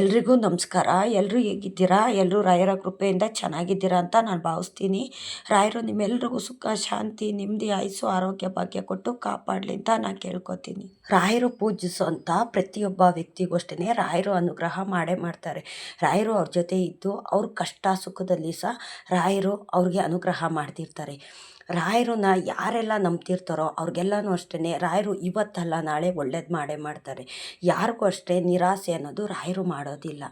ಎಲ್ರಿಗೂ ನಮಸ್ಕಾರ. ಎಲ್ಲರೂ ಹೇಗಿದ್ದೀರಾ? ಎಲ್ಲರೂ ರಾಯರ ಕೃಪೆಯಿಂದ ಚೆನ್ನಾಗಿದ್ದೀರಾ ಅಂತ ನಾನು ಭಾವಿಸ್ತೀನಿ. ರಾಯರು ನಿಮ್ಮೆಲ್ರಿಗೂ ಸುಖ, ಶಾಂತಿ ನೆಮ್ಮದಿ ಆಯುಸ್ಸು, ಆರೋಗ್ಯ ಭಾಗ್ಯ ಕೊಟ್ಟು ಕಾಪಾಡಲಿ ಅಂತ ನಾನು ಕೇಳ್ಕೊತೀನಿ. ರಾಯರು ಪೂಜಿಸುವಂಥ ಪ್ರತಿಯೊಬ್ಬ ವ್ಯಕ್ತಿಗೂ ಅಷ್ಟೇ ರಾಯರು ಅನುಗ್ರಹ ಮಾಡೇ ಮಾಡ್ತಾರೆ. ರಾಯರು ಅವ್ರ ಜೊತೆ ಇದ್ದು ಅವ್ರ ಕಷ್ಟ, ಸುಖದಲ್ಲಿ ಸಹ ರಾಯರು ಅವ್ರಿಗೆ ಅನುಗ್ರಹ ಮಾಡ್ತಿರ್ತಾರೆ. ರಾಯರನ್ನ ಯಾರೆಲ್ಲ ನಂಬ್ತಿರ್ತಾರೋ ಅವ್ರಿಗೆಲ್ಲನೂ ಅಷ್ಟೇ ರಾಯರು ಇವತ್ತಲ್ಲ ನಾಳೆ ಒಳ್ಳೇದು ಮಾಡೇ ಮಾಡ್ತಾರೆ. ಯಾರಿಗೂ ಅಷ್ಟೇ ನಿರಾಸೆ ಅನ್ನೋದು ರಾಯರು ಮಾಡೋದಿಲ್ಲ.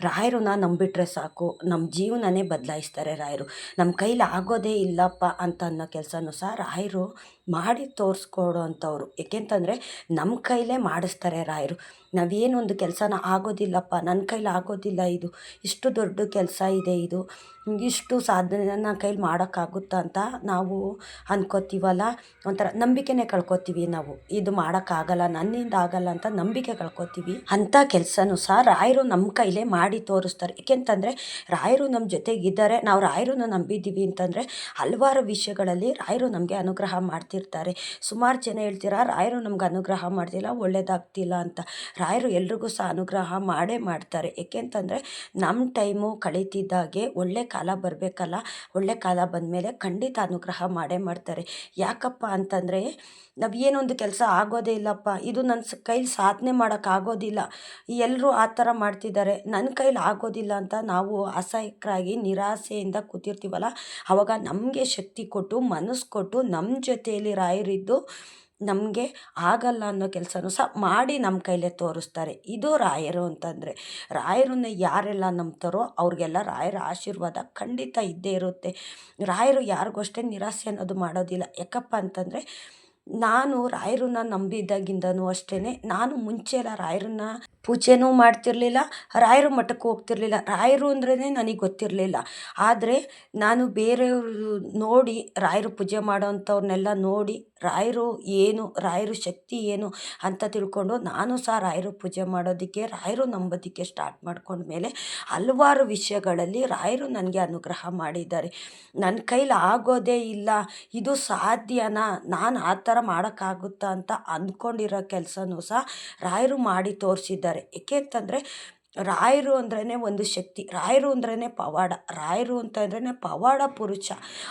ರಾಯರನ್ನ ನಂಬಿಟ್ರೆ ಸಾಕು ನಮ್ಮ ಜೀವನನೇ ಬದಲಾಯಿಸ್ತಾರೆ ರಾಯರು. ನಮ್ಮ ಕೈಲಿ ಆಗೋದೇ ಇಲ್ಲಪ್ಪ ಅಂತ ಅನ್ನೋ ಕೆಲಸನೂ ಸಹ ರಾಯರು ಮಾಡಿ ತೋರಿಸ್ಕೊಡೋ ಅಂಥವ್ರು ಏಕೆಂತಂದರೆ ನಮ್ಮ ಕೈಲೇ ಮಾಡಿಸ್ತಾರೆ ರಾಯರು. ನಾವೇನೊಂದು ಕೆಲಸನ ಆಗೋದಿಲ್ಲಪ್ಪ ನನ್ನ ಕೈಲಿ ಆಗೋದಿಲ್ಲ ಇದು, ಇಷ್ಟು ದೊಡ್ಡ ಕೆಲಸ ಇದೆ ಇದು, ಇಷ್ಟು ಸಾಧನೆ ನನ್ನ ಕೈಲಿ ಮಾಡೋಕ್ಕಾಗುತ್ತಾ ಅಂತ ನಾವು ಅಂದ್ಕೋತೀವಲ್ಲ ಒಂಥರ ನಂಬಿಕೆನೇ ಕಳ್ಕೊತೀವಿ ನಾವು. ಇದು ಮಾಡೋಕ್ಕಾಗಲ್ಲ, ನನ್ನಿಂದ ಆಗಲ್ಲ ಅಂತ ನಂಬಿಕೆ ಕಳ್ಕೊತೀವಿ. ಅಂಥ ಕೆಲಸನೂ ಸಹ ರಾಯರು ನಮ್ಮ ಕೈಲೇ ಮಾಡಿ ತೋರಿಸ್ತಾರೆ. ಏಕೆಂತಂದರೆ ರಾಯರು ನಮ್ಮ ಜೊತೆಗಿದ್ದಾರೆ. ನಾವು ರಾಯರನ್ನ ನಂಬಿದ್ದೀವಿ ಅಂತಂದರೆ ಹಲವಾರು ವಿಷಯಗಳಲ್ಲಿ ರಾಯರು ನಮಗೆ ಅನುಗ್ರಹ ಮಾಡ್ತಿರ್ತಾರೆ. ಸುಮಾರು ಜನ ಹೇಳ್ತೀರಾ, ರಾಯರು ನಮ್ಗೆ ಅನುಗ್ರಹ ಮಾಡ್ತಿಲ್ಲ, ಒಳ್ಳೇದಾಗ್ತಿಲ್ಲ ಅಂತ. ರಾಯರು ಎಲ್ರಿಗೂ ಸಹ ಅನುಗ್ರಹ ಮಾಡೇ ಮಾಡ್ತಾರೆ. ಏಕೆಂತಂದರೆ ನಮ್ಮ ಟೈಮು ಕಳೀತಿದ್ದಾಗೆ ಒಳ್ಳೆ ಕಾಲ ಬರಬೇಕಲ್ಲ, ಒಳ್ಳೆ ಕಾಲ ಬಂದಮೇಲೆ ಖಂಡಿತ ಅನುಗ್ರಹ ಮಾಡೇ ಮಾಡ್ತಾರೆ. ಯಾಕಪ್ಪ ಅಂತಂದರೆ ನಾವು ಏನೊಂದು ಕೆಲಸ ಆಗೋದೇ ಇಲ್ಲಪ್ಪ, ಇದು ನನ್ನ ಕೈಲಿ ಸಾಧನೆ ಮಾಡೋಕ್ಕಾಗೋದಿಲ್ಲ ಎಲ್ಲರೂ ಆ ಥರ ಮಾಡ್ತಿದ್ದಾರೆ. ನನ್ನ ಕೈಲಿ ಆಗೋದಿಲ್ಲ ಅಂತ ನಾವು ಅಸಹ್ಯಕರಾಗಿ, ನಿರಾಸೆಯಿಂದ ಕೂತಿರ್ತೀವಲ್ಲ ಆವಾಗ ನಮಗೆ ಶಕ್ತಿ ಕೊಟ್ಟು, ಮನಸ್ಸು ಕೊಟ್ಟು ನಮ್ಮ ಜೊತೆಯಲ್ಲಿ ರಾಯರಿದ್ದು ನಮಗೆ ಆಗಲ್ಲ ಅನ್ನೋ ಕೆಲಸನೂ ಸಹ ಮಾಡಿ ನಮ್ಮ ಕೈಲೇ ತೋರಿಸ್ತಾರೆ. ಇದು ರಾಯರು ಅಂತಂದರೆ, ರಾಯರನ್ನ ಯಾರೆಲ್ಲ ನಂಬ್ತಾರೋ ಅವ್ರಿಗೆಲ್ಲ ರಾಯರ ಆಶೀರ್ವಾದ ಖಂಡಿತ ಇದ್ದೇ ಇರುತ್ತೆ. ರಾಯರು ಯಾರಿಗೂ ಅಷ್ಟೇ ನಿರಾಸೆ ಅನ್ನೋದು ಮಾಡೋದಿಲ್ಲ. ಯಾಕಪ್ಪ ಅಂತಂದರೆ ನಾನು ರಾಯರನ್ನ ನಂಬಿದ್ದಾಗಿಂದನೂ ಅಷ್ಟೇ ನಾನು ಮುಂಚೆ ಎಲ್ಲ ರಾಯರನ್ನ ಪೂಜೆನೂ ಮಾಡ್ತಿರಲಿಲ್ಲ, ರಾಯರ ಮಠಕ್ಕೆ ಹೋಗ್ತಿರ್ಲಿಲ್ಲ. ರಾಯರು ಅಂದ್ರೇ ನನಗೆ ಗೊತ್ತಿರಲಿಲ್ಲ. ಆದರೆ ನಾನು ಬೇರೆಯವರು ನೋಡಿ ರಾಯರು ಪೂಜೆ ಮಾಡೋವಂಥವ್ರನ್ನೆಲ್ಲ ನೋಡಿ ರಾಯರು ಏನು, ರಾಯರು ಶಕ್ತಿ ಏನು ಅಂತ ತಿಳ್ಕೊಂಡು ನಾನು ಸಹ ರಾಯರು ಪೂಜೆ ಮಾಡೋದಕ್ಕೆ, ರಾಯರು ನಂಬೋದಕ್ಕೆ ಸ್ಟಾರ್ಟ್ ಮಾಡ್ಕೊಂಡ್ಮೇಲೆ ಹಲವಾರು ವಿಷಯಗಳಲ್ಲಿ ರಾಯರು ನನಗೆ ಅನುಗ್ರಹ ಮಾಡಿದ್ದಾರೆ. ನನ್ನ ಕೈಲಿ ಆಗೋದೇ ಇಲ್ಲ, ಇದು ಸಾಧ್ಯನಾ, ನಾನು ಆ ಥರ ಮಾಡೋಕ್ಕಾಗುತ್ತಾ ಅಂತ ಅಂದ್ಕೊಂಡಿರೋ ಕೆಲಸನೂ ಸಹ ರಾಯರು ಮಾಡಿ ತೋರಿಸಿದ್ದಾರೆ. ಏಕೆ ಅಂತಂದರೆ ರಾಯರು ಅಂದ್ರೇ ಒಂದು ಶಕ್ತಿ, ರಾಯರು ಅಂದ್ರೇ ಪವಾಡ, ರಾಯರು ಅಂತಂದ್ರೇ ಪವಾಡ ಪುರುಷ.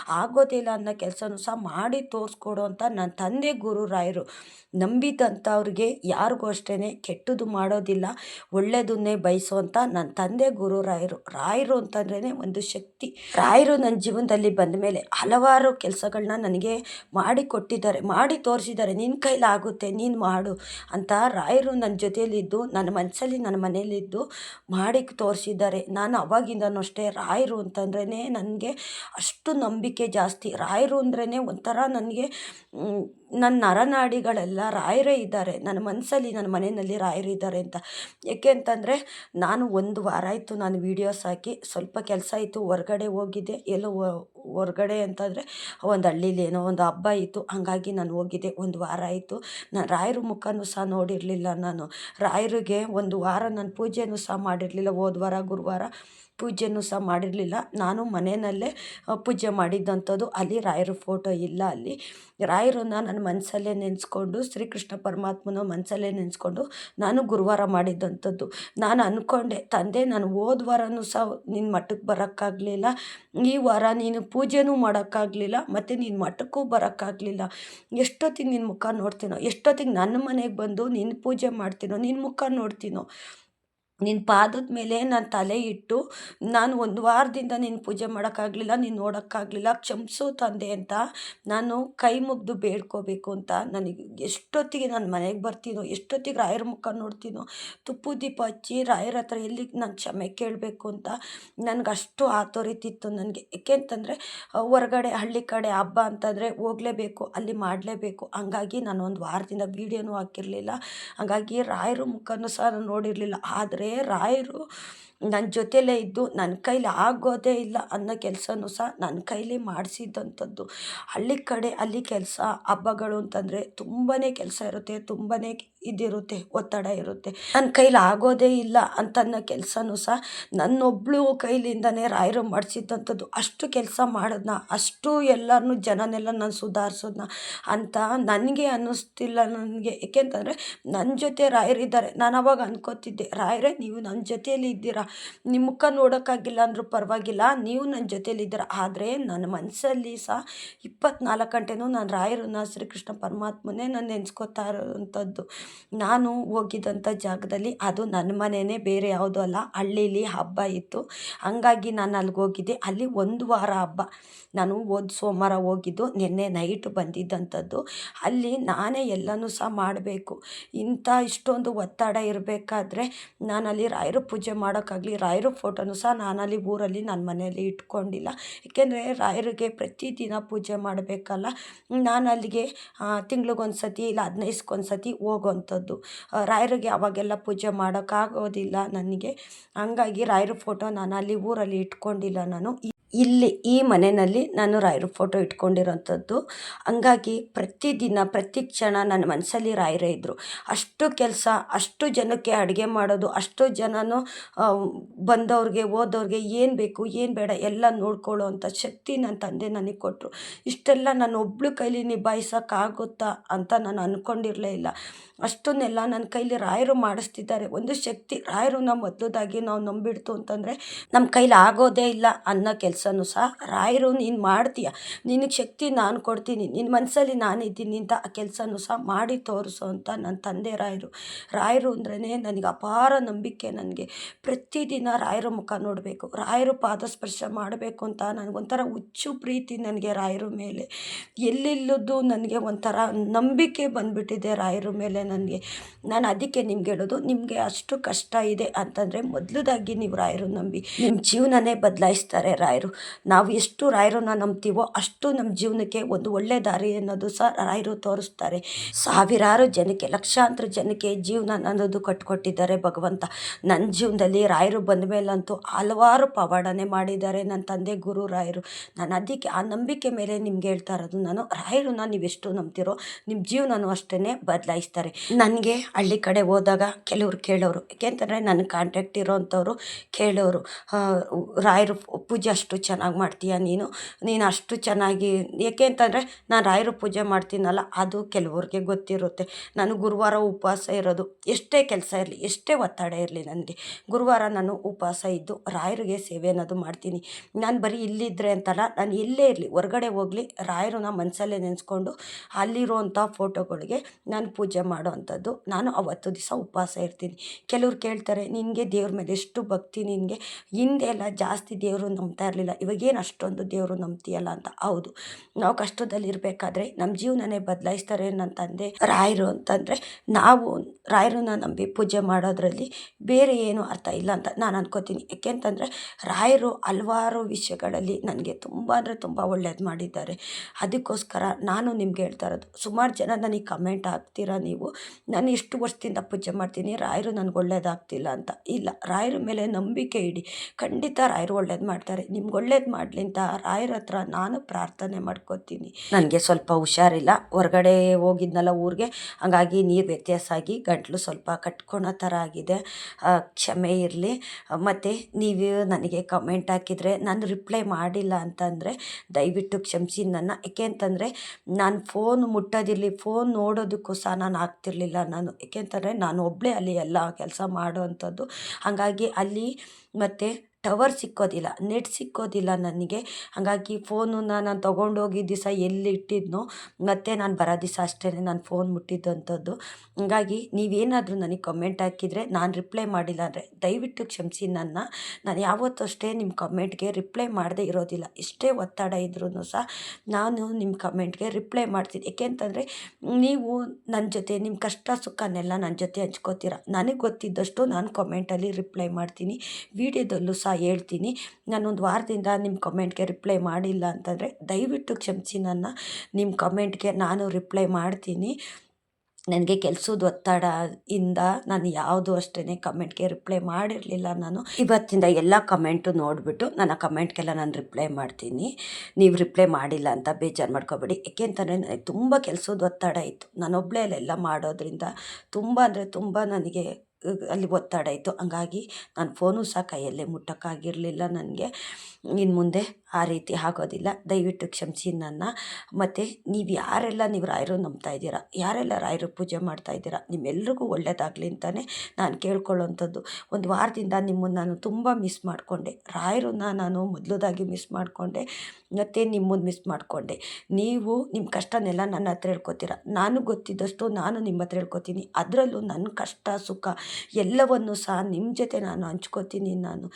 ಆಗೋದಿಲ್ಲ ಅನ್ನೋ ಕೆಲಸನೂ ಸಹ ಮಾಡಿ ತೋರಿಸ್ಕೊಡು ಅಂತ ನನ್ನ ತಂದೆ ಗುರು ರಾಯರು ನಂಬಿದಂಥವ್ರಿಗೆ ಯಾರಿಗೂ ಅಷ್ಟೇ ಕೆಟ್ಟದ್ದು ಮಾಡೋದಿಲ್ಲ ಒಳ್ಳೆಯದನ್ನೇ ಬಯಸುವಂಥ ನನ್ನ ತಂದೆ ಗುರು ರಾಯರು. ರಾಯರು ಅಂತಂದ್ರೇ ಒಂದು ಶಕ್ತಿ. ರಾಯರು ನನ್ನ ಜೀವನದಲ್ಲಿ ಬಂದ ಮೇಲೆ ಹಲವಾರು ಕೆಲಸಗಳನ್ನ ನನಗೆ ಮಾಡಿ ಕೊಟ್ಟಿದ್ದಾರೆ, ಮಾಡಿ ತೋರಿಸಿದ್ದಾರೆ. ನಿನ್ನ ಕೈಲಾಗುತ್ತೆ, ನೀನು ಮಾಡು ಅಂತ ರಾಯರು ನನ್ನ ಜೊತೆಯಲ್ಲಿದ್ದು ನನ್ನ ಮನಸ್ಸಲ್ಲಿ ನನ್ನ ಮನೆಯಲ್ಲಿದ್ದು ಮಾಡಿ ತೋರಿಸಿದ್ದಾರೆ. ನಾನು ಅವಾಗಿಂದನೂ ಅಷ್ಟೇ ರಾಯರು ಅಂತಂದ್ರೇ ನನಗೆ ಅಷ್ಟು ನಂಬಿಕೆ ಜಾಸ್ತಿ. ರಾಯರು ಅಂದ್ರೇ ಒಂಥರ ನನಗೆ ನನ್ನ ನರನಾಡಿಗಳೆಲ್ಲ ರಾಯರೇ ಇದ್ದಾರೆ. ನನ್ನ ಮನಸ್ಸಲ್ಲಿ ನನ್ನ ಮನೆಯಲ್ಲಿ ರಾಯರು ಇದ್ದಾರೆ ಅಂತ. ಏಕೆ ಅಂತಂದರೆ, ನಾನು ಒಂದು ವಾರ ಆಯಿತು ನಾನು ವೀಡಿಯೋಸ್ ಹಾಕಿ, ಸ್ವಲ್ಪ ಕೆಲಸ ಇತ್ತು ಹೊರಗಡೆ ಹೋಗಿದ್ದೆ. ಎಲ್ಲೋ ಹೊರ್ಗಡೆ ಅಂತಂದರೆ, ಒಂದು ಹಳ್ಳೀಲಿ ಏನೋ ಒಂದು ಹಬ್ಬ ಇತ್ತು. ಹಾಗಾಗಿ ನಾನು ಹೋಗಿದ್ದೆ. ಒಂದು ವಾರ ಆಯಿತು. ನಾನು ರಾಯರ ಮುಖನೂ ಸಹ ನೋಡಿರಲಿಲ್ಲ ನಾನು. ರಾಯರಿಗೆ ಒಂದು ವಾರ ನಾನು ಪೂಜೆನೂ ಸಹ ಮಾಡಿರಲಿಲ್ಲ. ಹೋದ್ವಾರ ಗುರುವಾರ ಪೂಜೆನೂ ಸಹ ಮಾಡಿರಲಿಲ್ಲ. ನಾನು ಮನೆಯಲ್ಲೇ ಪೂಜೆ ಮಾಡಿದ್ದಂಥದ್ದು ಅಲ್ಲಿ ರಾಯರ ಫೋಟೋ ಇಲ್ಲ ಅಲ್ಲಿ. ರಾಯರನ್ನ ನನ್ನ ಮನಸ್ಸಲ್ಲೇ ನೆನೆಸ್ಕೊಂಡು, ಶ್ರೀಕೃಷ್ಣ ಪರಮಾತ್ಮನ ಮನಸ್ಸಲ್ಲೇ ನೆನೆಸ್ಕೊಂಡು ನಾನು ಗುರುವಾರ ಮಾಡಿದ್ದಂಥದ್ದು ನಾನು ಅಂದ್ಕೊಂಡೆ ತಂದೆ, ನಾನು ಹೋದ ವಾರನೂ ಸಹ ನಿನ್ನ ಮಠಕ್ಕೆ ಬರೋಕ್ಕಾಗಲಿಲ್ಲ. ಈ ವಾರ ನೀನು ಪೂಜೆನೂ ಮಾಡೋಕ್ಕಾಗಲಿಲ್ಲ, ಮತ್ತು ನಿನ್ನ ಮಠಕ್ಕೂ ಬರೋಕ್ಕಾಗಲಿಲ್ಲ. ಎಷ್ಟೊತ್ತಿಗೆ ನಿನ್ನ ಮುಖ ನೋಡ್ತೀನೋ, ಎಷ್ಟೊತ್ತಿಗೆ ನನ್ನ ಮನೆಗೆ ಬಂದು ನಿನ್ನ ಪೂಜೆ ಮಾಡ್ತೀನೋ ನಿನ್ನ ಮುಖ ನೋಡ್ತೀನೋ. ನಿನ್ನ ಪಾದದ ಮೇಲೆ ನಾನು ತಲೆ ಇಟ್ಟು ನಾನು ಒಂದು ವಾರದಿಂದ ನಿನ್ನ ಪೂಜೆ ಮಾಡೋಕ್ಕಾಗಲಿಲ್ಲ, ನೀನು ನೋಡೋಕ್ಕಾಗಲಿಲ್ಲ, ಕ್ಷಮಿಸು ತಂದೆ ಅಂತ ನಾನು ಕೈ ಮುಗಿದು ಬೇಡ್ಕೋಬೇಕು ಅಂತ ನನಗೆ ಎಷ್ಟೊತ್ತಿಗೆ ನಾನು ಮನೆಗೆ ಬರ್ತೀನೋ, ಎಷ್ಟೊತ್ತಿಗೆ ರಾಯರ ಮುಖ ನೋಡ್ತೀನೋ, ತುಪ್ಪು ದೀಪ ಹಚ್ಚಿ ರಾಯರ ಹತ್ರ ಎಲ್ಲಿಗೆ ನಾನು ಕ್ಷಮೆ ಕೇಳಬೇಕು ಅಂತ ನನಗೆ ಅಷ್ಟು ಆತೋರಿತಿತ್ತು ನನಗೆ. ಏಕೆ ಅಂತಂದರೆ ಹೊರಗಡೆ ಹಳ್ಳಿ ಕಡೆ ಹಬ್ಬ ಅಂತಂದರೆ ಹೋಗಲೇಬೇಕು, ಅಲ್ಲಿ ಮಾಡಲೇಬೇಕು. ಹಂಗಾಗಿ ನಾನು ಒಂದು ವಾರದಿಂದ ವೀಡಿಯೋನೂ ಹಾಕಿರಲಿಲ್ಲ, ಹಾಗಾಗಿ ರಾಯರ ಮುಖನೂ ಸಹ ನಾನು ನೋಡಿರಲಿಲ್ಲ. ಆದರೆ ರಾಯರು ನನ್ನ ಜೊತೆಯಲ್ಲೇ ಇದ್ದು ನನ್ನ ಕೈಲಿ ಆಗೋದೇ ಇಲ್ಲ ಅನ್ನೋ ಕೆಲಸನೂ ಸಹ ನನ್ನ ಕೈಲಿ ಮಾಡಿಸಿದ್ದಂಥದ್ದು. ಹಳ್ಳಿ ಕಡೆ ಅಲ್ಲಿ ಕೆಲಸ, ಹಬ್ಬಗಳು ಅಂತಂದರೆ ತುಂಬಾ ಕೆಲಸ ಇರುತ್ತೆ ತುಂಬಾ ಇದಿರುತ್ತೆ, ಒತ್ತಡ ಇರುತ್ತೆ. ನನ್ನ ಕೈಲಿ ಆಗೋದೇ ಇಲ್ಲ ಅಂತನ್ನೋ ಕೆಲಸನೂ ಸಹ ನನ್ನೊಬ್ಳು ಕೈಲಿಂದನೇ ರಾಯರು ಮಾಡಿಸಿದ್ದಂಥದ್ದು. ಅಷ್ಟು ಕೆಲಸ ಮಾಡಿದ್ನ, ಅಷ್ಟು ಎಲ್ಲರನ್ನೂ ಜನನೆಲ್ಲ ನಾನು ಸುಧಾರಿಸೋದ್ನ ಅಂತ ನನಗೆ ಅನ್ನಿಸ್ತಿಲ್ಲ ನನಗೆ. ಏಕೆಂತಂದರೆ ನನ್ನ ಜೊತೆ ರಾಯರಿದ್ದಾರೆ. ನಾನು ಅವಾಗ ಅನ್ಕೋತಿದ್ದೆ, ರಾಯರೇ, ನೀವು ನನ್ನ ಜೊತೆಯಲ್ಲಿ ಇದ್ದೀರಾ? ನಿಮ್ಮ ಮುಖ ನೋಡೋಕ್ಕಾಗಿಲ್ಲ ಅಂದರೂ ಪರವಾಗಿಲ್ಲ. ನೀವು ನನ್ನ ಜೊತೆಯಲ್ಲಿ ಇದ್ದೀರಾ ಆದರೆ ನನ್ನ ಮನಸ್ಸಲ್ಲಿ ಸಹ ಇಪ್ಪತ್ನಾಲ್ಕು ಗಂಟೆನೂ ನಾನು ರಾಯರನ್ನ, ಶ್ರೀಕೃಷ್ಣ ಪರಮಾತ್ಮನೇ ನಾನು ನೆನೆಸ್ಕೋತಾ ಇರೋವಂಥದ್ದು ನಾನು ಹೋಗಿದ್ದಂಥ ಜಾಗದಲ್ಲಿ ಅದು ನನ್ನ ಮನೆಯೇ ಬೇರೆ ಯಾವುದೂ ಅಲ್ಲ. ಹಳ್ಳೀಲಿ ಹಬ್ಬ ಇತ್ತು. ಹಂಗಾಗಿ ನಾನು ಅಲ್ಲಿಗೆ ಹೋಗಿದ್ದೆ. ಅಲ್ಲಿ ಒಂದು ವಾರ ಹಬ್ಬ. ನಾನು ಹೋದ ಸೋಮವಾರ ಹೋಗಿದ್ದು, ನಿನ್ನೆ ನೈಟ್ ಬಂದಿದ್ದಂಥದ್ದು. ಅಲ್ಲಿ ನಾನೇ ಎಲ್ಲನೂ ಸಹ ಮಾಡಬೇಕು. ಇಂಥ ಇಷ್ಟೊಂದು ಒತ್ತಡ ಇರಬೇಕಾದ್ರೆ ನಾನು ಅಲ್ಲಿ ರಾಯರು ಪೂಜೆ ಮಾಡೋಕ್ಕಾಗಲಿ ರಾಯರ ಫೋಟೋನೂ ಸಹ ನಾನಲ್ಲಿ ಊರಲ್ಲಿ ನನ್ನ ಮನೆಯಲ್ಲಿ ಇಟ್ಕೊಂಡಿಲ್ಲ. ಏಕೆಂದರೆ ರಾಯರಿಗೆ ಪ್ರತಿದಿನ ಪೂಜೆ ಮಾಡಬೇಕಲ್ಲ. ನಾನು ಅಲ್ಲಿಗೆ ತಿಂಗ್ಳಿಗೊಂದು ಸತಿ ಇಲ್ಲ ಹದಿನೈದಕ್ಕೊಂದು ಸತಿ ಹೋಗೋವಂಥದ್ದು ರಾಯರಿಗೆ ಅವಾಗೆಲ್ಲ ಪೂಜೆ ಮಾಡೋಕ್ಕಾಗೋದಿಲ್ಲ ನನಗೆ. ಹಂಗಾಗಿ ರಾಯರ ಫೋಟೋ ನಾನು ಅಲ್ಲಿ ಊರಲ್ಲಿ ಇಟ್ಕೊಂಡಿಲ್ಲ ನಾನು. ಇಲ್ಲಿ ಈ ಮನೆಯಲ್ಲಿ ನಾನು ರಾಯರ ಫೋಟೋ ಇಟ್ಕೊಂಡಿರೋಂಥದ್ದು. ಹಂಗಾಗಿ ಪ್ರತಿದಿನ ಪ್ರತಿ ಕ್ಷಣ ನನ್ನ ಮನಸ್ಸಲ್ಲಿ ರಾಯರೇ ಇದ್ದರು ಅಷ್ಟು ಕೆಲಸ, ಅಷ್ಟು ಜನಕ್ಕೆ ಅಡುಗೆ ಮಾಡೋದು, ಅಷ್ಟು ಜನನೂ ಬಂದವ್ರಿಗೆ ಹೋದವ್ರಿಗೆ ಏನು ಬೇಕು, ಏನು ಬೇಡ ಎಲ್ಲ ನೋಡ್ಕೊಳ್ಳೋ ಅಂಥ ಶಕ್ತಿ ನನ್ನ ತಂದೆ ನನಗೆ ಕೊಟ್ಟರು ಇಷ್ಟೆಲ್ಲ ನಾನು ಒಬ್ಳು ಕೈಲಿ ನಿಭಾಯಿಸೋಕ್ಕಾಗುತ್ತಾ ಅಂತ ನಾನು ಅಂದ್ಕೊಂಡಿರಲೇ ಇಲ್ಲ. ಅಷ್ಟನ್ನೆಲ್ಲ ನನ್ನ ಕೈಲಿ ರಾಯರು ಮಾಡಿಸ್ತಿದ್ದಾರೆ. ಒಂದು ಶಕ್ತಿ ರಾಯರು ನಾವು ಮೊದಲದಾಗಿ ನಾವು ನಂಬಿಡ್ತು ಅಂತಂದರೆ ನಮ್ಮ ಕೈಲಿ ಆಗೋದೇ ಇಲ್ಲ ಅನ್ನೋ ಕೆಲಸನೂ ಸಹ ರಾಯರು ನೀನು ಮಾಡ್ತೀಯ. ನಿನಗೆ ಶಕ್ತಿ ನಾನು ಕೊಡ್ತೀನಿ. ನಿನ್ನ ಮನಸ್ಸಲ್ಲಿ ನಾನಿದ್ದೀನಿ ಅಂತ ಆ ಕೆಲಸನೂ ಸಹ ಮಾಡಿ ತೋರಿಸು ಅಂತ ನನ್ನ ತಂದೆ ರಾಯರು. ರಾಯರು ಅಂದ್ರೇ ನನಗೆ ಅಪಾರ ನಂಬಿಕೆ ನನಗೆ. ಪ್ರತಿದಿನ ರಾಯರ ಮುಖ ನೋಡಬೇಕು. ರಾಯರು ಪಾದಸ್ಪರ್ಶ ಮಾಡಬೇಕು ಅಂತ ನನಗೊಂಥರ ಹುಚ್ಚು ಪ್ರೀತಿ ನನಗೆ ರಾಯರ ಮೇಲೆ. ಎಲ್ಲಿಲ್ಲದ್ದು ನನಗೆ ಒಂಥರ ನಂಬಿಕೆ ಬಂದುಬಿಟ್ಟಿದೆ ರಾಯರ ಮೇಲೆ ನನಗೆ. ನಾನು ಅದಕ್ಕೆ ನಿಮ್ಗೆ ಹೇಳೋದು, ನಿಮಗೆ ಅಷ್ಟು ಕಷ್ಟ ಇದೆ ಅಂತಂದರೆ ಮೊದಲದಾಗಿ ನೀವು ರಾಯರು ನಂಬಿ. ನಿಮ್ಮ ಜೀವನನೇ ಬದಲಾಯಿಸ್ತಾರೆ ರಾಯರು. ನಾವು ಎಷ್ಟು ರಾಯರನ್ನ ನಂಬ್ತೀವೋ ಅಷ್ಟು ನಮ್ಮ ಜೀವನಕ್ಕೆ ಒಂದು ಒಳ್ಳೆಯ ದಾರಿ ಅನ್ನೋದು ಸಹ ರಾಯರು ತೋರಿಸ್ತಾರೆ. ಸಾವಿರಾರು ಜನಕ್ಕೆ, ಲಕ್ಷಾಂತರ ಜನಕ್ಕೆ ಜೀವನ ಅನ್ನೋದು ಕಟ್ಕೊಟ್ಟಿದ್ದಾರೆ ಭಗವಂತ. ನನ್ನ ಜೀವನದಲ್ಲಿ ರಾಯರು ಬಂದ ಮೇಲಂತೂ ಹಲವಾರು ಪವಾಡನೆ ಮಾಡಿದ್ದಾರೆ ನನ್ನ ತಂದೆ ಗುರು ರಾಯರು. ನಾನು ಅದಕ್ಕೆ, ಆ ನಂಬಿಕೆ ಮೇಲೆ ನಿಮ್ಗೆ ಹೇಳ್ತಾ ಇರೋದು, ನಾನು ರಾಯರನ್ನ ಎಷ್ಟು ನಂಬ್ತಿರೋ ನಿಮ್ಮ ಜೀವನನೂ ಅಷ್ಟೇ ಬದಲಾಯಿಸ್ತಾರೆ. ನನಗೆ ಹಳ್ಳಿ ಕಡೆ ಹೋದಾಗ ಕೆಲವರು ಕೇಳೋರು, ಯಾಕೆಂತಂದರೆ ನನ್ನ ಕಾಂಟ್ಯಾಕ್ಟ್ ಇರೋವಂಥವ್ರು ಕೇಳೋರು. ರಾಯರು ಪೂಜೆ ಅಷ್ಟು ಚೆನ್ನಾಗಿ ಮಾಡ್ತೀಯ ನೀನು? ನೀನು ಅಷ್ಟು ಚೆನ್ನಾಗಿ, ಏಕೆ ಅಂತಂದರೆ ನಾನು ರಾಯರು ಪೂಜೆ ಮಾಡ್ತೀನಲ್ಲ, ಅದು ಕೆಲವ್ರಿಗೆ ಗೊತ್ತಿರುತ್ತೆ. ನಾನು ಗುರುವಾರ ಉಪವಾಸ ಇರೋದು, ಎಷ್ಟೇ ಕೆಲಸ ಇರಲಿ, ಎಷ್ಟೇ ಒತ್ತಡ ಇರಲಿ ನನಗೆ ಗುರುವಾರ ನಾನು ಉಪವಾಸ ಇದ್ದು ರಾಯರಿಗೆ ಸೇವೆ ಅನ್ನೋದು ಮಾಡ್ತೀನಿ. ನಾನು ಬರೀ ಇಲ್ಲಿದ್ದರೆ ಅಂತಲ್ಲ, ನಾನು ಇಲ್ಲೇ ಇರಲಿ, ಹೊರಗಡೆ ಹೋಗಲಿ ರಾಯರನ್ನ ಮನಸ್ಸಲ್ಲೇ ನೆನೆಸ್ಕೊಂಡು ಅಲ್ಲಿರುವಂಥ ಫೋಟೋಗಳಿಗೆ ನಾನು ಪೂಜೆ ಮಾಡೋ ಅಂಥದ್ದು ನಾನು ಅವತ್ತು ದಿವಸ ಉಪವಾಸ ಇರ್ತೀನಿ. ಕೆಲವ್ರು ಕೇಳ್ತಾರೆ, ನಿನಗೆ ದೇವ್ರ ಮೇಲೆ ಎಷ್ಟು ಭಕ್ತಿ ನಿನಗೆ? ಹಿಂದೆ ಎಲ್ಲ ಜಾಸ್ತಿ ದೇವರು ನಂಬ್ತಾ ಇರಲಿಲ್ಲ. ಇವಾಗೇನು ಅಷ್ಟೊಂದು ದೇವರು ನಂಬ್ತೀಯಲ್ಲ ಅಂತ? ಹೌದು. ನಾವು ಕಷ್ಟದಲ್ಲಿ ಇರಬೇಕಾದ್ರೆ ನಮ್ಮ ಜೀವನನೇ ಬದಲಾಯಿಸ್ತಾರೆ ನನ್ನ ತಂದೆ ರಾಯರು ಅಂತಂದರೆ ನಾವು ರಾಯರನ್ನ ನಂಬಿ ಪೂಜೆ ಮಾಡೋದ್ರಲ್ಲಿ ಬೇರೆ ಏನು ಅರ್ಥ ಇಲ್ಲ ಅಂತ ನಾನು ಅನ್ಕೋತೀನಿ. ಯಾಕೆಂತಂದರೆ ರಾಯರು ಹಲವಾರು ವಿಷಯಗಳಲ್ಲಿ ನನಗೆ ತುಂಬ ಅಂದರೆ ತುಂಬ ಒಳ್ಳೇದು ಮಾಡಿದ್ದಾರೆ. ಅದಕ್ಕೋಸ್ಕರ ನಾನು ನಿಮ್ಗೆ ಹೇಳ್ತಾ ಇರೋದು, ಸುಮಾರು ಜನ ನನಗೆ ಕಮೆಂಟ್ ಹಾಕ್ತೀರಾ ನೀವು? ನಾನು ಇಷ್ಟು ವರ್ಷದಿಂದ ಪೂಜೆ ಮಾಡ್ತೀನಿ, ರಾಯರು ನನಗೆ ಒಳ್ಳೇದಾಗ್ತಿಲ್ಲ ಅಂತ. ಇಲ್ಲ, ರಾಯರ ಮೇಲೆ ನಂಬಿಕೆ ಇಡಿ. ಖಂಡಿತ ರಾಯರು ಒಳ್ಳೇದು ಮಾಡ್ತಾರೆ. ನಿಮ್ಗೆ ಒಳ್ಳೇದು ಮಾಡಲಿ ಅಂತ ರಾಯರ ಹತ್ರ ನಾನು ಪ್ರಾರ್ಥನೆ ಮಾಡ್ಕೋತೀನಿ. ನನಗೆ ಸ್ವಲ್ಪ ಹುಷಾರಿಲ್ಲ. ಹೊರಗಡೆ ಹೋಗಿದ್ನಲ್ಲ ಊರಿಗೆ, ಹಂಗಾಗಿ ನೀರು ವ್ಯತ್ಯಾಸ ಆಗಿ ಗಂಟ್ಲು ಸ್ವಲ್ಪ ಕಟ್ಕೊಳೋ ಥರ ಆಗಿದೆ. ಕ್ಷಮೆ ಇರಲಿ. ಮತ್ತು ನೀವು ನನಗೆ ಕಮೆಂಟ್ ಹಾಕಿದರೆ, ನಾನು ರಿಪ್ಲೈ ಮಾಡಿಲ್ಲ ಅಂತಂದರೆ, ದಯವಿಟ್ಟು ಕ್ಷಮಿಸಿ ನನ್ನ, ಏಕೆ ಅಂತಂದರೆ, ನಾನು ಫೋನ್ ಮುಟ್ಟೋದಿರಲಿ ಫೋನ್ ನೋಡೋದಕ್ಕೂ ಸಹ ನಾನು ಆಗ್ತಿರಲಿಲ್ಲ ನಾನು. ಏಕೆಂತಂದರೆ ನಾನು ಒಬ್ಬಳೇ ಅಲ್ಲಿ ಎಲ್ಲ ಕೆಲಸ ಮಾಡುವಂಥದ್ದು ಹಾಗಾಗಿ ಅಲ್ಲಿ ಮತ್ತು ಟವರ್ ಸಿಕ್ಕೋದಿಲ್ಲ, ನೆಟ್ ಸಿಕ್ಕೋದಿಲ್ಲ ನನಗೆ. ಹಾಗಾಗಿ ಫೋನನ್ನ ನಾನು ತೊಗೊಂಡೋಗಿದ್ದ ದಿವಸ ಎಲ್ಲಿ ಇಟ್ಟಿದ್ನೋ, ಮತ್ತೆ ನಾನು ಬರೋ ದಿವಸ ಅಷ್ಟೇ ನಾನು ಫೋನ್ ಮುಟ್ಟಿದ್ದಂಥದ್ದು. ಹಾಗಾಗಿ ನೀವೇನಾದರೂ ನನಗೆ ಕಮೆಂಟ್ ಹಾಕಿದರೆ ನಾನು ರಿಪ್ಲೈ ಮಾಡಿಲ್ಲ ಅಂದರೆ ದಯವಿಟ್ಟು ಕ್ಷಮಿಸಿ ನನ್ನ. ನಾನು ಯಾವತ್ತೂ ಅಷ್ಟೇ ನಿಮ್ಮ ಕಮೆಂಟ್ಗೆ ರಿಪ್ಲೈ ಮಾಡದೇ ಇರೋದಿಲ್ಲ. ಎಷ್ಟೇ ಒತ್ತಡ ಇದ್ರೂ ಸಹ ನಾನು ನಿಮ್ಮ ಕಮೆಂಟ್ಗೆ ರಿಪ್ಲೈ ಮಾಡ್ತೀನಿ. ಏಕೆಂತಂದರೆ ನೀವು ನನ್ನ ಜೊತೆ ನಿಮ್ಮ ಕಷ್ಟ ಸುಖನೆಲ್ಲ ನನ್ನ ಜೊತೆ ಹಂಚ್ಕೋತೀರ. ನನಗೆ ಗೊತ್ತಿದ್ದಷ್ಟು ನಾನು ಕಮೆಂಟಲ್ಲಿ ರಿಪ್ಲೈ ಮಾಡ್ತೀನಿ. ವೀಡಿಯೋದಲ್ಲೂ ಸಹ ಹೇಳ್ತೀನಿ. ನಾನೊಂದು ವಾರದಿಂದ ನಿಮ್ಮ ಕಮೆಂಟ್ಗೆ ರಿಪ್ಲೈ ಮಾಡಿಲ್ಲ ಅಂತಂದರೆ ದಯವಿಟ್ಟು ಕ್ಷಮಿಸಿ ನನ್ನ ನಿಮ್ಮ ಕಮೆಂಟ್ಗೆ ನಾನು ರಿಪ್ಲೈ ಮಾಡ್ತೀನಿ. ನನಗೆ ಕೆಲಸದ ಒತ್ತಡ ಇಂದ ನಾನು ಯಾವುದು ಅಷ್ಟೇ ಕಮೆಂಟ್ಗೆ ರಿಪ್ಲೈ ಮಾಡಿರಲಿಲ್ಲ ನಾನು. ಇವತ್ತಿಂದ ಎಲ್ಲ ಕಮೆಂಟು ನೋಡಿಬಿಟ್ಟು ನನ್ನ ಕಮೆಂಟ್ಗೆಲ್ಲ ನಾನು ರಿಪ್ಲೈ ಮಾಡ್ತೀನಿ. ನೀವು ರಿಪ್ಲೈ ಮಾಡಿಲ್ಲ ಅಂತ ಬೇಜಾರು ಮಾಡ್ಕೋಬೇಡಿ. ಏಕೆಂತಂದರೆ ನನಗೆ ತುಂಬ ಕೆಲಸದ ಒತ್ತಡ ಇತ್ತು. ನಾನೊಬ್ಬಳೇ ಎಲ್ಲ ಮಾಡೋದ್ರಿಂದ ತುಂಬ ಅಂದರೆ ತುಂಬ ನನಗೆ ಅಲ್ಲಿ ಒತ್ತಡ ಇತ್ತು. ಹಂಗಾಗಿ ನಾನು ಫೋನು ಸಹ ಕೈಯಲ್ಲೇ ಮುಟ್ಟೋಕ್ಕಾಗಿರಲಿಲ್ಲ ನನಗೆ. ಇನ್ನು ಮುಂದೆ ಆ ರೀತಿ ಆಗೋದಿಲ್ಲ ದಯವಿಟ್ಟು ಕ್ಷಮಿಸಿ ನನ್ನ, ಮತ್ತು ನೀವು ಯಾರೆಲ್ಲ ನೀವು ರಾಯರು ನಂಬ್ತಾ ಇದ್ದೀರಾ, ಯಾರೆಲ್ಲ ರಾಯರು ಪೂಜೆ ಮಾಡ್ತಾ ಇದ್ದೀರಾ, ನಿಮ್ಮೆಲ್ರಿಗೂ ಒಳ್ಳೆಯದಾಗಲಿ ಅಂತಲೇ ನಾನು ಕೇಳ್ಕೊಳ್ಳೋವಂಥದ್ದು ಒಂದು ವಾರದಿಂದ ನಿಮ್ಮನ್ನು ನಾನು ತುಂಬ ಮಿಸ್ ಮಾಡಿಕೊಂಡೆ. ರಾಯರನ್ನ ನಾನು ಮೊದಲದಾಗಿ ಮಿಸ್ ಮಾಡಿಕೊಂಡೆ, ಮತ್ತು ನಿಮ್ಮನ್ನು ಮಿಸ್ ಮಾಡಿಕೊಂಡೆ. ನೀವು ನಿಮ್ಮ ಕಷ್ಟನೆಲ್ಲ ನನ್ನ ಹತ್ರ ಹೇಳ್ಕೊತೀರ? ನಾನು ಗೊತ್ತಿದ್ದಷ್ಟು ನಾನು ನಿಮ್ಮ ಹತ್ರ ಹೇಳ್ಕೊತೀನಿ. ಅದರಲ್ಲೂ ನನ್ನ ಕಷ್ಟ, ಸುಖ ಎಲ್ಲವನ್ನು ಸಹ ನಿಮ್ಮ ಜೊತೆ ನಾನು ಹಂಚ್ಕೋತೀನಿ ನಾನು.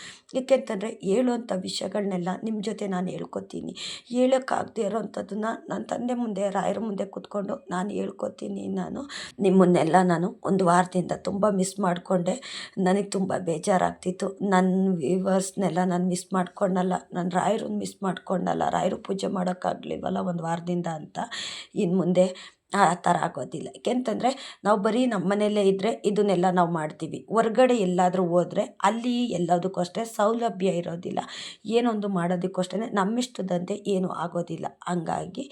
ಏಕೆಂತಂದರೆ ಹೇಳುವಂಥ ವಿಷಯಗಳನ್ನೆಲ್ಲ ನಿಮ್ಮ ಜೊತೆ ನಾನು ಹೇಳ್ಕೊತೀನಿ. ಹೇಳೋಕ್ಕಾಗದೇ ಇರೋವಂಥದ್ದನ್ನ ನನ್ನ ತಂದೆ ಮುಂದೆ, ರಾಯರ ಮುಂದೆ ಕೂತ್ಕೊಂಡು ನಾನು ಹೇಳ್ಕೊತೀನಿ ನಾನು. ನಿಮ್ಮನ್ನೆಲ್ಲ ನಾನು ಒಂದು ವಾರದಿಂದ ತುಂಬ ಮಿಸ್ ಮಾಡಿಕೊಂಡೆ. ನನಗೆ ತುಂಬ ಬೇಜಾರಾಗ್ತಿತ್ತು. ನನ್ನ ವ್ಯೂವರ್ಸ್ನೆಲ್ಲ ನಾನು ಮಿಸ್ ಮಾಡ್ಕೊಂಡಲ್ಲ. ನಾನು ರಾಯರನ್ನು ಮಿಸ್ ಮಾಡ್ಕೊಂಡಲ್ಲ. ರಾಯರು ಪೂಜೆ ಮಾಡೋಕ್ಕಾಗಲಿಲ್ವಲ್ಲ ಒಂದು ವಾರದಿಂದ ಅಂತ. ಇನ್ನು ಮುಂದೆ ಆ ಥರ ಆಗೋದಿಲ್ಲ. ಏಕೆಂತಂದರೆ ನಾವು ಬರೀ ನಮ್ಮ ಮನೆಯಲ್ಲೇ ಇದ್ದರೆ ಇದನ್ನೆಲ್ಲ ನಾವು ಮಾಡ್ತೀವಿ. ಹೊರ್ಗಡೆ ಎಲ್ಲಾದರೂ ಹೋದರೆ ಅಲ್ಲಿ ಎಲ್ಲದಕ್ಕೂ ಅಷ್ಟೇ ಸೌಲಭ್ಯ ಇರೋದಿಲ್ಲ. ಏನೊಂದು ಮಾಡೋದಕ್ಕೂ ಅಷ್ಟೇ ನಮ್ಮಿಷ್ಟದಂತೆ ಏನೂ ಆಗೋದಿಲ್ಲ. ಹಂಗಾಗಿ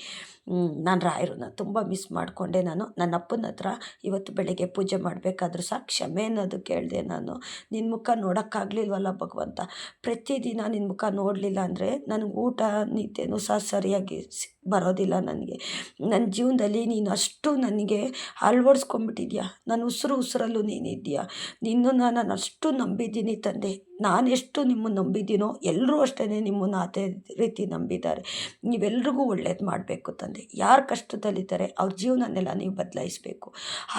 ನಾನು ರಾಯರನ್ನ ತುಂಬ ಮಿಸ್ ಮಾಡಿಕೊಂಡೆ ನಾನು. ನನ್ನ ಅಪ್ಪನ ಹತ್ರ ಇವತ್ತು ಬೆಳಗ್ಗೆ ಪೂಜೆ ಮಾಡಬೇಕಾದ್ರೂ ಸಹ ಕ್ಷಮೆ ಅನ್ನೋದು ಕೇಳಿದೆ ನಾನು. ನಿನ್ನ ಮುಖ ನೋಡೋಕ್ಕಾಗಲಿಲ್ವಲ್ಲ ಭಗವಂತ? ಪ್ರತಿದಿನ ನಿನ್ನ ಮುಖ ನೋಡಲಿಲ್ಲ ಅಂದರೆ ನನಗೆ ಊಟ ನಿದ್ದೆನೂ ಸಹ ಸರಿಯಾಗಿ ಬರೋದಿಲ್ಲ ನನಗೆ. ನನ್ನ ಜೀವನದಲ್ಲಿ ನೀನು ಅಷ್ಟು ನನಗೆ ಅಳವಡ್ಸ್ಕೊಂಬಿಟ್ಟಿದ್ಯಾ ನನ್ನ ಉಸಿರು ಉಸಿರಲ್ಲೂ ನೀನಿದ್ದೀಯ? ನಿನ್ನನ್ನು ನಾನು ಅಷ್ಟು ನಂಬಿದ್ದೀನಿ ತಂದೆ. ನಾನು ಎಷ್ಟು ನಿಮ್ಮನ್ನು ನಂಬಿದ್ದೀನೋ ಎಲ್ಲರೂ ಅಷ್ಟೇ ನಿಮ್ಮನ್ನು ಅದೇ ರೀತಿ ನಂಬಿದ್ದಾರೆ. ನೀವೆಲ್ರಿಗೂ ಒಳ್ಳೇದು ಮಾಡಬೇಕು ತಂದೆ. ಯಾರು ಕಷ್ಟದಲ್ಲಿದ್ದಾರೆ ಅವ್ರ ಜೀವನನೆಲ್ಲ ನೀವು ಬದಲಾಯಿಸಬೇಕು.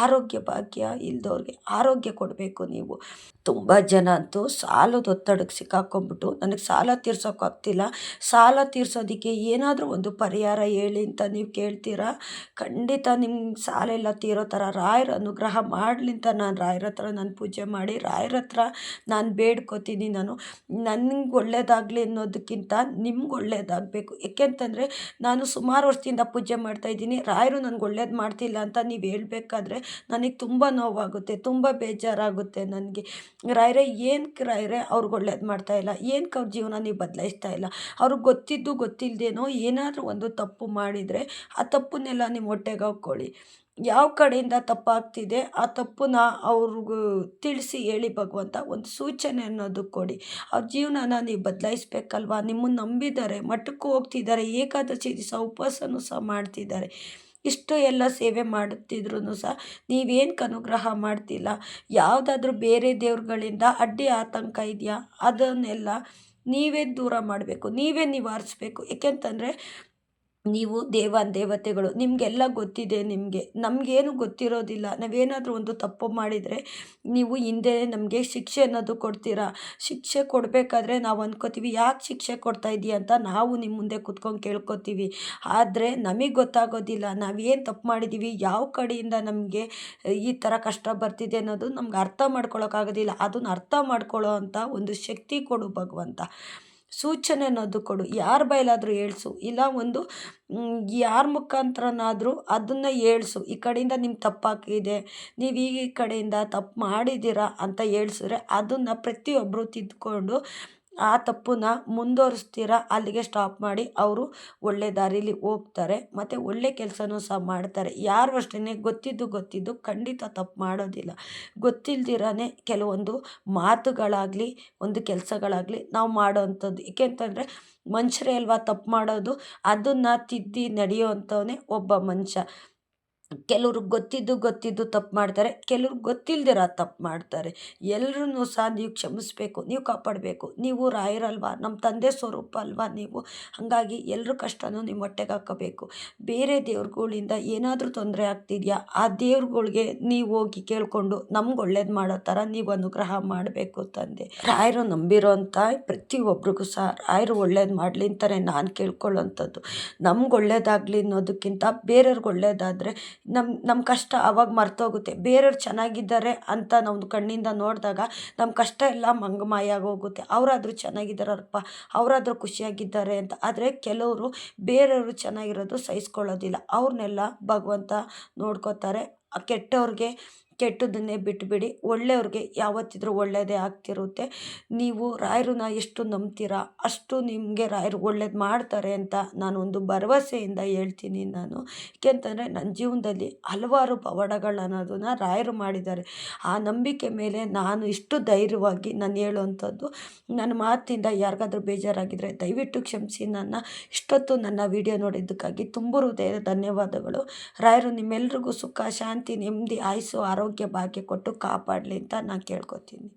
ಆರೋಗ್ಯ ಭಾಗ್ಯ ಇಲ್ದವ್ರಿಗೆ ಆರೋಗ್ಯ ಕೊಡಬೇಕು ನೀವು. ತುಂಬ ಜನ ಅಂತೂ ಸಾಲದ ಒತ್ತಡಕ್ಕೆ ಸಿಕ್ಕಾಕೊಂಡ್ಬಿಟ್ಟು ನನಗೆ ಸಾಲ ತೀರ್ಸೋಕ್ಕಾಗ್ತಿಲ್ಲ ಸಾಲ ತೀರ್ಸೋದಕ್ಕೆ ಏನಾದರೂ ಒಂದು ಪರಿಹಾರ ಹೇಳಿ ಅಂತ ನೀವು ಕೇಳ್ತೀರಾ? ಖಂಡಿತ ನಿಮ್ಮ ಸಾಲ ಎಲ್ಲ ತೀರೋ ಥರ ರಾಯರ ಅನುಗ್ರಹ ಮಾಡಲಿ ಅಂತ ನಾನು ರಾಯರ ಹತ್ರ ನಾನು ಪೂಜೆ ಮಾಡಿ ರಾಯರ ಹತ್ರ ನಾನು ಬೇಡ್ಕೋತೀನಿ. ನಾನು. ನನಗೆ ಒಳ್ಳೇದಾಗಲಿ ಅನ್ನೋದಕ್ಕಿಂತ ನಿಮ್ಗೆ ಒಳ್ಳೇದಾಗಬೇಕು. ಏಕೆಂತಂದರೆ ನಾನು ಸುಮಾರು ವರ್ಷದಿಂದ ಪೂಜೆ ಮಾಡ್ತಾಯಿದ್ದೀನಿ ರಾಯರು ನನಗೆ ಒಳ್ಳೇದು ಮಾಡ್ತಿಲ್ಲ ಅಂತ ನೀವು ಹೇಳಬೇಕಾದ್ರೆ ನನಗೆ ತುಂಬ ನೋವಾಗುತ್ತೆ, ತುಂಬ ಬೇಜಾರಾಗುತ್ತೆ ನನಗೆ. ರಾಯರೇ ಏನಕ್ಕೆ ರಾಯರೇ ಅವ್ರಿಗೆ ಒಳ್ಳೇದು ಮಾಡ್ತಾಯಿಲ್ಲ ಏನಕ್ಕೆ ಅವ್ರ ಜೀವನ ನೀವು ಬದಲಾಯಿಸ್ತಾ ಇಲ್ಲ? ಅವ್ರಿಗೆ ಗೊತ್ತಿದ್ದು ಗೊತ್ತಿಲ್ಲದೇನೋ ಏನಾದರೂ ಒಂದು ತಪ್ಪು ಮಾಡಿದರೆ ಆ ತಪ್ಪನ್ನೆಲ್ಲ ನಿಮ್ಮ ಹೊಟ್ಟೆಗೆ ಹಾಕ್ಕೊಳ್ಳಿ. ಯಾವ ಕಡೆಯಿಂದ ತಪ್ಪಾಗ್ತಿದೆ, ಆ ತಪ್ಪನ್ನ ಅವ್ರಿಗೂ ತಿಳಿಸಿ ಹೇಳಿ ಭಗವಂತ ಒಂದು ಸೂಚನೆ ಅನ್ನೋದು ಕೊಡಿ. ಅವ್ರ ಜೀವನನ ನೀವು ಬದಲಾಯಿಸ್ಬೇಕಲ್ವಾ? ನಿಮ್ಮನ್ನು ನಂಬಿದ್ದಾರೆ ಮಠಕ್ಕೂ ಹೋಗ್ತಿದ್ದಾರೆ ಏಕಾದಶಿ ದಿವಸ ಉಪವಾಸನೂ ಸಹ ಮಾಡ್ತಿದ್ದಾರೆ ಇಷ್ಟು ಎಲ್ಲ ಸೇವೆ ಮಾಡುತ್ತಿದ್ರು ಸಹ ನೀವೇನಕ್ಕೆ ಅನುಗ್ರಹ ಮಾಡ್ತಿಲ್ಲ? ಯಾವುದಾದ್ರೂ ಬೇರೆ ದೇವ್ರುಗಳಿಂದ ಅಡ್ಡಿ ಆತಂಕ ಇದೆಯಾ? ಅದನ್ನೆಲ್ಲ ನೀವೇ ದೂರ ಮಾಡಬೇಕು, ನೀವೇ ನಿವಾರಿಸ್ಬೇಕು. ಏಕೆಂತಂದರೆ ನೀವು ದೇವನ್ ದೇವತೆಗಳು, ನಿಮಗೆಲ್ಲ ಗೊತ್ತಿದೆ ನಿಮಗೆ. ನಮಗೇನು ಗೊತ್ತಿರೋದಿಲ್ಲ. ನಾವೇನಾದರೂ ಒಂದು ತಪ್ಪು ಮಾಡಿದರೆ ನೀವು ಹಿಂದೆ ನಮಗೆ ಶಿಕ್ಷೆ ಅನ್ನೋದು ಕೊಡ್ತೀರಾ? ಶಿಕ್ಷೆ ಕೊಡಬೇಕಾದ್ರೆ ನಾವು ಅಂದ್ಕೋತೀವಿ ಯಾಕೆ ಶಿಕ್ಷೆ ಕೊಡ್ತಾ ಇದ್ದೀಯ ಅಂತ ನಾವು ನಿಮ್ಮ ಮುಂದೆ ಕುತ್ಕೊಂಡು ಕೇಳ್ಕೊತೀವಿ. ಆದರೆ ನಮಗೆ ಗೊತ್ತಾಗೋದಿಲ್ಲ. ನಾವೇನು ತಪ್ಪು ಮಾಡಿದ್ದೀವಿ ಯಾವ ಕಡೆಯಿಂದ ನಮಗೆ ಈ ಥರ ಕಷ್ಟ ಬರ್ತಿದೆ ಅನ್ನೋದು ನಮ್ಗೆ ಅರ್ಥ ಮಾಡ್ಕೊಳ್ಳೋಕ್ಕಾಗೋದಿಲ್ಲ ಅದನ್ನ ಅರ್ಥ ಮಾಡ್ಕೊಳ್ಳೋ ಅಂಥ ಒಂದು ಶಕ್ತಿ ಕೊಡು ಭಗವಂತ. ಸೂಚನೆ ಅನ್ನೋದು ಕೊಡು. ಯಾರ ಬಯಲಾದರೂ ಹೇಳ್ಸು. ಇಲ್ಲ ಒಂದು ಯಾರ ಮುಖಾಂತರನಾದರೂ ಅದನ್ನು ಹೇಳ್ಸು. ಈ ಕಡೆಯಿಂದ ನಿಮ್ಮ ತಪ್ಪಾಗಿದೆ. ನೀವು ಈ ಕಡೆಯಿಂದ ತಪ್ಪು ಮಾಡಿದ್ದೀರಾ ಅಂತ ಹೇಳ್ಸಿದ್ರೆ ಅದನ್ನು ಪ್ರತಿಯೊಬ್ಬರು ತಿದ್ದುಕೊಂಡು ಆ ತಪ್ಪನ್ನ ಮುಂದುವರಿಸ್ತೀರ? ಅಲ್ಲಿಗೆ ಸ್ಟಾಪ್ ಮಾಡಿ. ಅವರು ಒಳ್ಳೆ ದಾರಿಲಿ ಹೋಗ್ತಾರೆ. ಮತ್ತು ಒಳ್ಳೆ ಕೆಲಸನೂ ಸಹ ಮಾಡ್ತಾರೆ. ಯಾರು ಅಷ್ಟೇ ಗೊತ್ತಿದ್ದು ಗೊತ್ತಿದ್ದು ಖಂಡಿತ ತಪ್ಪು ಮಾಡೋದಿಲ್ಲ. ಗೊತ್ತಿಲ್ದಿರನೇ ಕೆಲವೊಂದು ಮಾತುಗಳಾಗಲಿ, ಒಂದು ಕೆಲಸಗಳಾಗಲಿ ನಾವು ಮಾಡೋವಂಥದ್ದು ಏಕೆಂತಂದರೆ ಮನುಷ್ಯರೇ ಅಲ್ವಾ ತಪ್ಪು ಮಾಡೋದು? ಅದನ್ನು ತಿದ್ದಿ ನಡೆಯುವಂಥವನೇ ಒಬ್ಬ ಮನುಷ್ಯ. ಕೆಲವ್ರಿಗೆ ಗೊತ್ತಿದ್ದು ಗೊತ್ತಿದ್ದು ತಪ್ಪು ಮಾಡ್ತಾರೆ, ಕೆಲವ್ರಿಗೆ ಗೊತ್ತಿಲ್ದಿರ ತಪ್ಪು ಮಾಡ್ತಾರೆ. ಎಲ್ರೂ ಸಹ ನೀವು ಕ್ಷಮಿಸ್ಬೇಕು, ನೀವು ಕಾಪಾಡಬೇಕು. ನೀವು ರಾಯರಲ್ವಾ? ನಮ್ಮ ತಂದೆ ಸ್ವರೂಪ ಅಲ್ವಾ ನೀವು? ಹಾಗಾಗಿ ಎಲ್ಲರ ಕಷ್ಟನೂ ನಿಮ್ಮ ಹೊಟ್ಟೆಗೆ ಹಾಕಬೇಕು. ಬೇರೆ ದೇವ್ರುಗಳಿಂದ ಏನಾದರೂ ತೊಂದರೆ ಆಗ್ತಿದೆಯಾ? ಆ ದೇವ್ರುಗಳಿಗೆ ನೀವು ಹೋಗಿ ಕೇಳಿಕೊಂಡು ನಮ್ಗೆ ಒಳ್ಳೇದು ಮಾಡೋ ಥರ ನೀವು ಅನುಗ್ರಹ ಮಾಡಬೇಕು ತಂದೆ. ರಾಯರು ನಂಬಿರೋ ಅಂಥ ಪ್ರತಿಯೊಬ್ಬರಿಗೂ ಸಹ ರಾಯರು ಒಳ್ಳೇದು ಮಾಡಲಿ ಅಂತಾನೆ ನಾನು ಕೇಳ್ಕೊಳ್ಳೋಂಥದ್ದು. ನಮ್ಗೆ ಒಳ್ಳೇದಾಗಲಿ ಅನ್ನೋದಕ್ಕಿಂತ ಬೇರೆಯವ್ರಿಗೆ ಒಳ್ಳೇದಾದರೆ ನಮ್ಮ ನಮ್ಮ ಕಷ್ಟ ಅವಾಗ ಮರ್ತೋಗುತ್ತೆ. ಬೇರೆಯವ್ರು ಚೆನ್ನಾಗಿದ್ದಾರೆ ಅಂತ ನಾವು ಕಣ್ಣಿಂದ ನೋಡಿದಾಗ ನಮ್ಮ ಕಷ್ಟ ಎಲ್ಲ ಮಂಗಮಾಯ ಆಗೋಗುತ್ತೆ. ಅವರಾದ್ರೂ ಚೆನ್ನಾಗಿದ್ದಾರಪ್ಪ, ಅವರಾದ್ರೂ ಖುಷಿಯಾಗಿದ್ದಾರೆ ಅಂತ. ಆದರೆ ಕೆಲವರು ಬೇರೆಯವರು ಚೆನ್ನಾಗಿರೋದು ಸಹಿಸ್ಕೊಳ್ಳೋದಿಲ್ಲ. ಅವ್ರನ್ನೆಲ್ಲ ಭಗವಂತ ನೋಡ್ಕೋತಾರೆ. ಕೆಟ್ಟವ್ರಿಗೆ ಕೆಟ್ಟದ್ದನ್ನೇ ಬಿಟ್ಬಿಡಿ. ಒಳ್ಳೆಯವ್ರಿಗೆ ಯಾವತ್ತಿದ್ರೂ ಒಳ್ಳೆಯದೇ ಆಗ್ತಿರುತ್ತೆ. ನೀವು ರಾಯರನ್ನ ಎಷ್ಟು ನಂಬ್ತೀರಾ, ಅಷ್ಟು ನಿಮಗೆ ರಾಯರು ಒಳ್ಳೇದು ಮಾಡ್ತಾರೆ ಅಂತ ನಾನು ಒಂದು ಭರವಸೆಯಿಂದ ಹೇಳ್ತೀನಿ ನಾನು. ಏಕೆಂತಂದರೆ ನನ್ನ ಜೀವನದಲ್ಲಿ ಹಲವಾರು ಪವಾಡಗಳನ್ನೋದನ್ನ ರಾಯರು ಮಾಡಿದ್ದಾರೆ. ಆ ನಂಬಿಕೆ ಮೇಲೆ ನಾನು ಇಷ್ಟು ಧೈರ್ಯವಾಗಿ ನಾನು ಹೇಳುವಂಥದ್ದು ನನ್ನ ಮಾತಿಂದ ಯಾರಿಗಾದ್ರೂ ಬೇಜಾರಾಗಿದ್ದರೆ ದಯವಿಟ್ಟು ಕ್ಷಮಿಸಿ. ನನ್ನ ಇಷ್ಟೊತ್ತು ನನ್ನ ವಿಡಿಯೋ ನೋಡಿದ್ದಕ್ಕಾಗಿ ತುಂಬ ಹೃದಯದ ಧನ್ಯವಾದಗಳು. ರಾಯರು ನಿಮ್ಮೆಲ್ರಿಗೂ ಸುಖ, ಶಾಂತಿ, ನೆಮ್ಮದಿ, ಆಯುಸ್ಸು ಆರೋಗ್ಯ ಭಾಗ್ಯ ಕೊಟ್ಟು ಕಾಪಾಡಲಿ ಅಂತ ನಾನು ಕೇಳ್ಕೊತೀನಿ.